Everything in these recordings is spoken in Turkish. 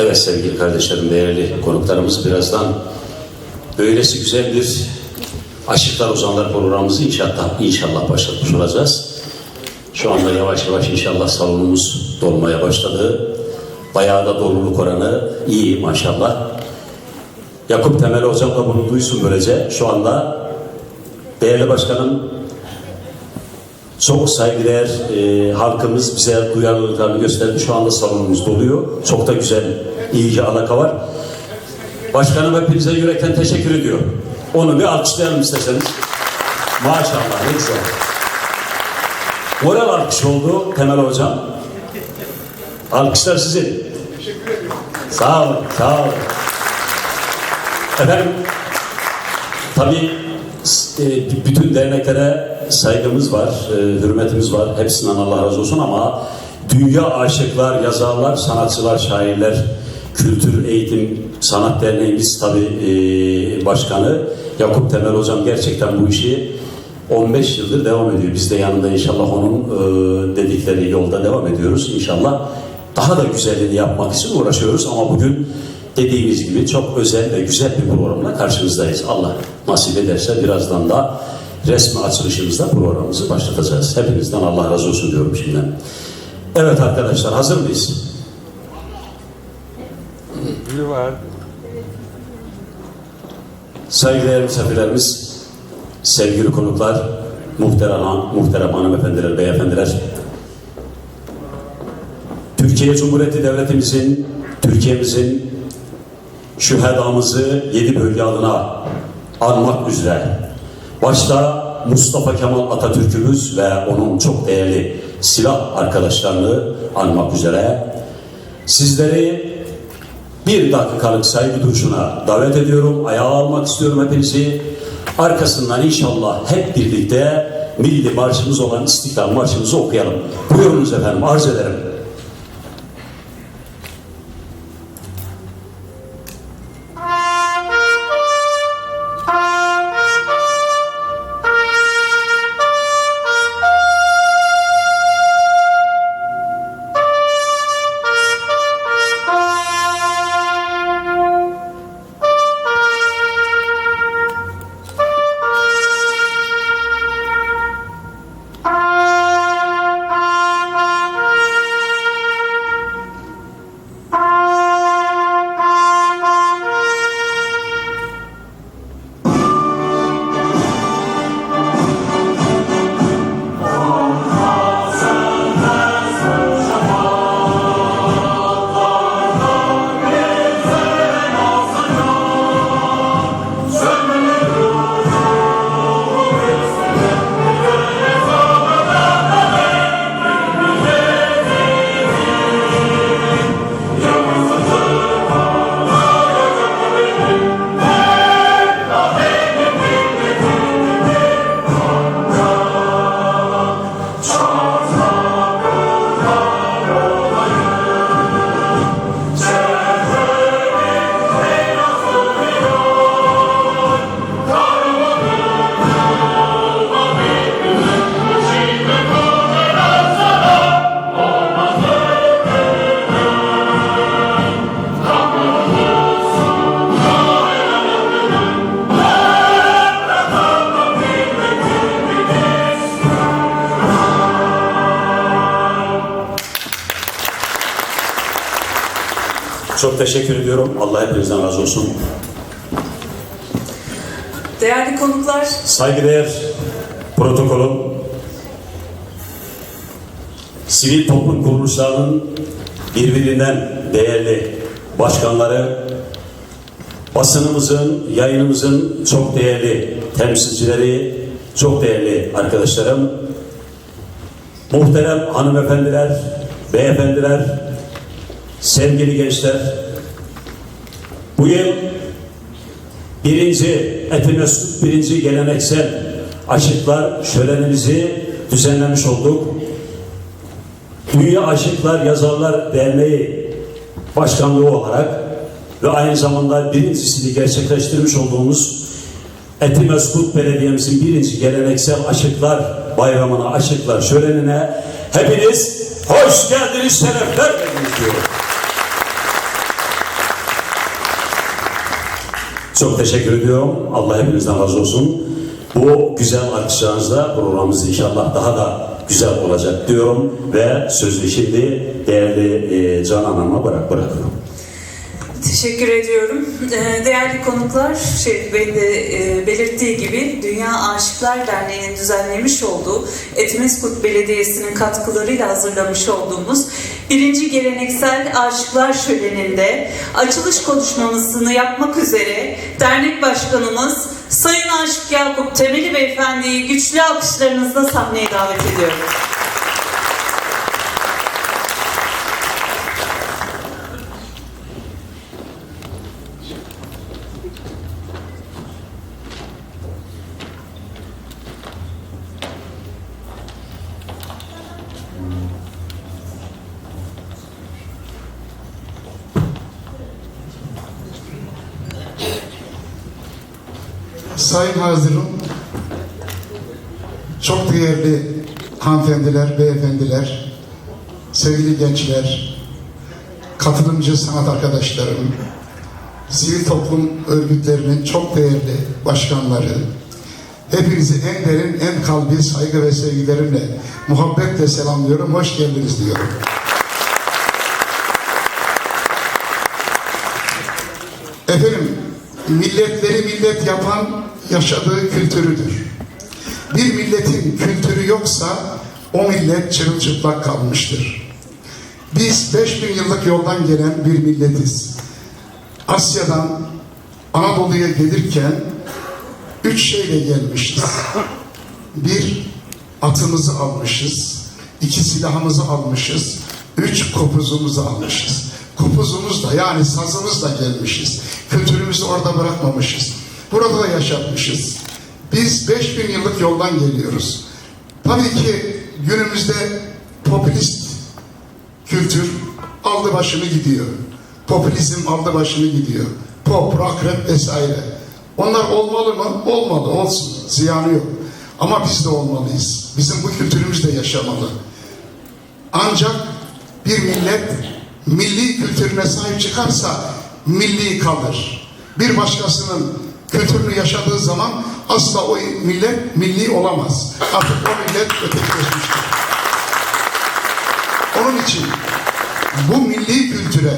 Evet sevgili kardeşlerim, değerli konuklarımız birazdan böylesi güzel bir Aşıklar Ozanlar programımızı inşallah, inşallah başlatmış olacağız. Şu anda yavaş yavaş inşallah salonumuz dolmaya başladı. Bayağı da doluluk oranı iyi maşallah. Yakup Temel Hocam da bunu duysun böylece. Şu anda değerli başkanım çok saygıdeğer e, halkımız bize duyarlılıklarını gösterdi. Şu anda salonumuz doluyor. Çok da güzel, iyice alaka var. Başkanım hepinize yürekten teşekkür ediyor. Onu bir alkışlayalım isterseniz. Maşallah ne güzel. Moral alkış oldu Temel Hocam. Alkışlar sizin. Sağ olun, sağ olun. Efendim, tabii e, bütün derneklere saygımız var, e, hürmetimiz var. Hepsinden Allah razı olsun ama dünya aşıklar, yazarlar, sanatçılar, şairler, Kültür Eğitim Sanat Derneğimiz tabii e, başkanı Yakup Temel Hocam gerçekten bu işi 15 yıldır devam ediyor. Biz de yanında inşallah onun e, dedikleri yolda devam ediyoruz. İnşallah daha da güzelliğini yapmak için uğraşıyoruz ama bugün dediğimiz gibi çok özel ve güzel bir programla karşınızdayız. Allah nasip ederse birazdan da resmi açılışımızda programımızı başlatacağız. Hepinizden Allah razı olsun diyorum şimdiden. Evet arkadaşlar hazır mıyız? Biri var. Saygıdeğer misafirlerimiz, sevgili konuklar, muhterem, muhterem hanımefendiler, beyefendiler. Türkiye Cumhuriyeti Devletimizin, Türkiye'mizin şühedamızı yedi bölge adına anmak üzere. Başta Mustafa Kemal Atatürk'ümüz ve onun çok değerli silah arkadaşlarını anmak üzere sizleri bir dakikalık saygı duruşuna davet ediyorum. Ayağa almak istiyorum hepinizi. Arkasından inşallah hep birlikte milli marşımız olan İstiklal Marşımızı okuyalım. Buyurunuz efendim, arz ederim. Teşekkür ediyorum. Allah hepinizden razı olsun. Değerli konuklar, Saygıdeğer protokolün sivil toplum kuruluşlarının birbirinden değerli başkanları, basınımızın, yayınımızın çok değerli temsilcileri, çok değerli arkadaşlarım, muhterem hanımefendiler, beyefendiler, sevgili gençler, bu yıl birinci Etimesgut birinci geleneksel aşıklar şölenimizi düzenlemiş olduk. Dünya Aşıklar Yazarlar Derneği Başkanlığı olarak ve aynı zamanda birincisini gerçekleştirmiş olduğumuz Etimesgut Belediye'mizin birinci geleneksel aşıklar bayramına, aşıklar şölenine hepiniz hoş geldiniz, şerefler verdiniz diyorum. Çok teşekkür ediyorum. Allah hepinizden razı olsun. Bu güzel alkışlarınızla programımız inşallah daha da güzel olacak diyorum ve sözü şimdi değerli e, Canan Hanım'a bırak bırakıyorum. Teşekkür ediyorum. Ee, Değerli konuklar, Şerif Bey'in de e, belirttiği gibi Dünya Aşıklar Derneği'nin düzenlemiş olduğu Etmeskut Belediyesi'nin katkılarıyla hazırlamış olduğumuz birinci geleneksel Aşıklar Şöleni'nde açılış konuşmasını yapmak üzere dernek başkanımız Sayın Aşık Yakup Temeli Beyefendi'yi güçlü alkışlarınızla sahneye davet ediyorum. Sayın Hazırım, çok değerli hanımefendiler, beyefendiler, sevgili gençler, katılımcı sanat arkadaşlarım, sivil toplum örgütlerinin çok değerli başkanları, hepinizi en derin, en kalbi saygı ve sevgilerimle, muhabbetle selamlıyorum, hoş geldiniz diyorum. Efendim, milletleri millet yapan yaşadığı kültürüdür. Bir milletin kültürü yoksa o millet çırılçıplak kalmıştır. Biz 5000 yıllık yoldan gelen bir milletiz. Asya'dan Anadolu'ya gelirken üç şeyle gelmişiz. Bir, atımızı almışız. iki silahımızı almışız. Üç, kopuzumuzu almışız. Kopuzumuz da yani sazımızla gelmişiz. Kültürümüzü orada bırakmamışız. Burada da yaşatmışız. Biz 5000 yıllık yoldan geliyoruz. Tabii ki günümüzde popülist kültür aldı başını gidiyor. Popülizm aldı başını gidiyor. Pop, rock, rap vesaire. Onlar olmalı mı? Olmalı, olsun. Ziyanı yok. Ama biz de olmalıyız. Bizim bu kültürümüz de yaşamalı. Ancak bir millet milli kültürüne sahip çıkarsa milli kalır. Bir başkasının kültürünü yaşadığı zaman asla o millet milli olamaz. Artık o millet ötekileşmiştir. Onun için bu milli kültüre,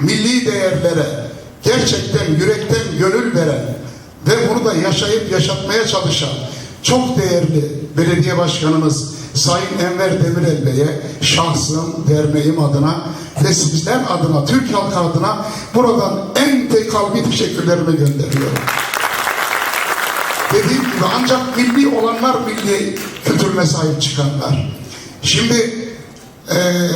milli değerlere gerçekten yürekten gönül veren ve bunu da yaşayıp yaşatmaya çalışan çok değerli belediye başkanımız Sayın Enver Demirel Bey'e şahsım, derneğim adına ve sizler adına, Türk halkı adına buradan en tek kalbi teşekkürlerimi gönderiyorum. Dediğim gibi ancak milli olanlar milli kültürüne sahip çıkanlar. Şimdi eee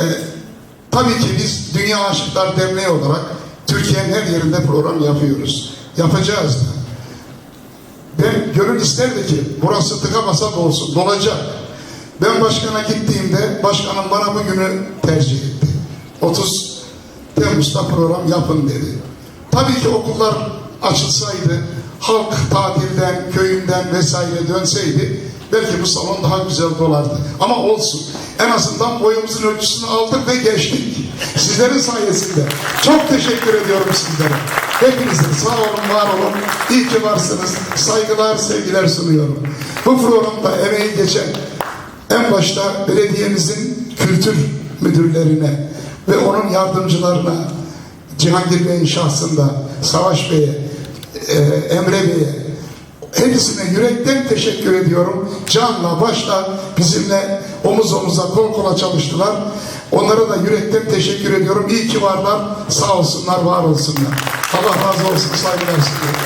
tabii ki biz Dünya Aşıklar Derneği olarak Türkiye'nin her yerinde program yapıyoruz. Yapacağız da. Ben gönül isterdi ki burası tıka basa dolsun, dolacak. Ben başkana gittiğimde başkanım bana bu günü tercih etti. 30 Temmuz'da program yapın dedi. Tabii ki okullar açılsaydı, halk tatilden, köyünden vesaire dönseydi belki bu salon daha güzel dolardı. Ama olsun. En azından boyumuzun ölçüsünü aldık ve geçtik. Sizlerin sayesinde. Çok teşekkür ediyorum sizlere. Hepinizin sağ olun, var olun. İyi ki varsınız. Saygılar, sevgiler sunuyorum. Bu programda emeği geçen en başta belediyemizin kültür müdürlerine ve onun yardımcılarına Cihangir Bey'in şahsında Savaş Bey'e, e, Emre Bey'e hepsine yürekten teşekkür ediyorum. Canla başla bizimle omuz omuza kol kola çalıştılar. Onlara da yürekten teşekkür ediyorum. İyi ki varlar. Sağ olsunlar, var olsunlar. Allah razı olsun. Saygılar sunuyorum.